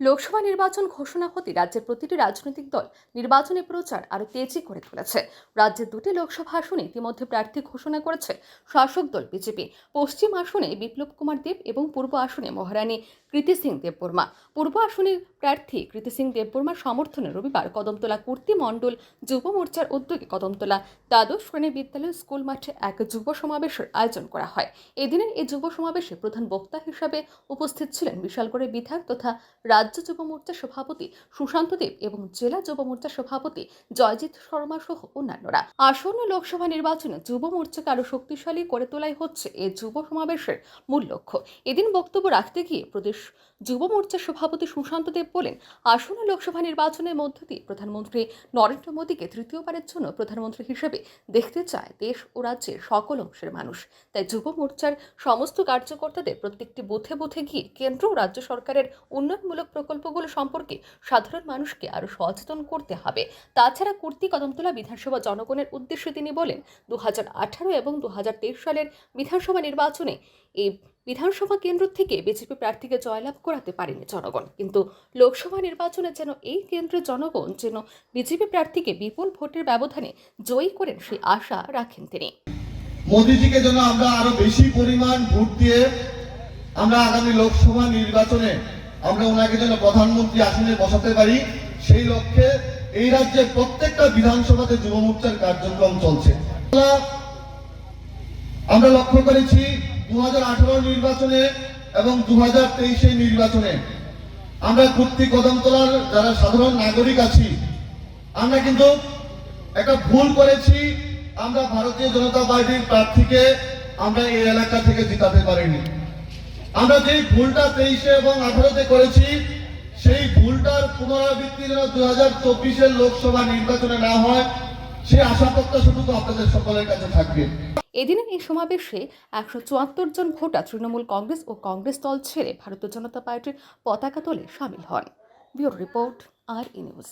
লোকসভা নির্বাচন ঘোষণা হতে রাজ্যের প্রতিটি রাজনৈতিক দল নির্বাচনী প্রচার আরও তেজি করে তুলেছে। রাজ্যের দুটি লোকসভা আসনে ইতিমধ্যে প্রার্থী ঘোষণা করেছে শাসক দল বিজেপি। পশ্চিম আসনে বিপ্লব কুমার দেব এবং পূর্ব আসনে মহারানী কৃতি সিং দেববর্মা। পূর্ব আসনে প্রার্থী কৃতি সিং দেববর্মার সমর্থনে রবিবার কদমতলা কূর্তি মণ্ডল যুব মোর্চার উদ্যোগে কদমতলা দ্বাদশ শ্রেণি বিদ্যালয় স্কুল মাঠে এক যুব সমাবেশের আয়োজন করা হয়। এদিনের এই যুব সমাবেশে প্রধান বক্তা হিসাবে উপস্থিত ছিলেন বিশালগড়ের বিধায়ক তথা রাজ্য যুব মোর্চার সভাপতি সুশান্ত দেব এবং জেলা যুব মোর্চার সভাপতি জয়জিৎ শর্মা সহ অন্যান্যরা। আসন্ন লোকসভা নির্বাচনে যুব মোর্চাকে আরও শক্তিশালী করে তোলাই হচ্ছে এই যুব সমাবেশের মূল লক্ষ্য। এদিন বক্তব্য রাখতে গিয়ে প্রদেশ যুব মোর্চার সভাপতি সুশান্ত দেব বলেন, আসন্ন লোকসভা নির্বাচনের মধ্য দিয়ে প্রধানমন্ত্রী নরেন্দ্র মোদীকে তৃতীয়বারের জন্য প্রধানমন্ত্রী হিসেবে দেখতে চায় দেশ ও রাজ্যের সকল অংশের মানুষ। তাই যুব মোর্চার সমস্ত কার্যকর্তাদের প্রত্যেকটি বুথে বুথে গিয়ে কেন্দ্র ও রাজ্য সরকারের উন্নয়নমূলক প্রকল্পগুলো সম্পর্কে সাধারণ মানুষকে আরও সচেতন করতে হবে। তাছাড়া কুর্তি কদমতলা বিধানসভা জনগণের উদ্দেশ্যে তিনি বলেন দু আঠারো এবং দু সালের বিধানসভা নির্বাচনে এই বিধানসভা কেন্দ্র থেকে বিজেপি প্রার্থীকে জয়লাভ করাতে পারেনি জনগণ। কিন্তু লোকসভা নির্বাচনে যেন এই কেন্দ্রের জনগণ যেন বিজেপি প্রার্থীকে বিপুল ভোটের ব্যবধানে জয়ী করেন সেই আশা রাখেন তিনি। মোদিজিকে যেন আমরা আরও বেশি পরিমাণ ভোট দিয়ে আমরা আগামী লোকসভা নির্বাচনে আমরা ওনাকে যেন প্রধানমন্ত্রী আসনে বসাতে পারি, সেই লক্ষ্যে এই রাজ্যের প্রত্যেকটা বিধানসভাতে যুব মোর্চার কার্যক্রম চলছে। আমরা লক্ষ্য করেছি দুই হাজার আঠারো নির্বাচনে এবং দু হাজার নির্বাচনে আমরা কর্তৃক কদম তোলার যারা সাধারণ নাগরিক আছি, আমরা কিন্তু একটা ভুল করেছি। আমরা ভারতীয় জনতা পার্টির প্রার্থীকে আমরা এই এলাকা থেকে জিতাতে পারিনি। আমরা যেই ভুলটা তেইশে এবং আঠারোতে করেছি, সেই ভুলটার পুনরাবৃত্তি যেন দু হাজার চব্বিশের লোকসভা নির্বাচনে না হয়, সেই আশা প্রত্যাশাটুকু আপনাদের সকলের কাছে থাকবে। এদিনের এই সমাবেশে একশো চুয়াত্তর জন ভোটার তৃণমূল কংগ্রেস ও কংগ্রেস দল ছেড়ে ভারতীয় জনতা পার্টির পতাকা তোলে সামিল হন। ব্যুরো রিপোর্ট আর ই নিউজ।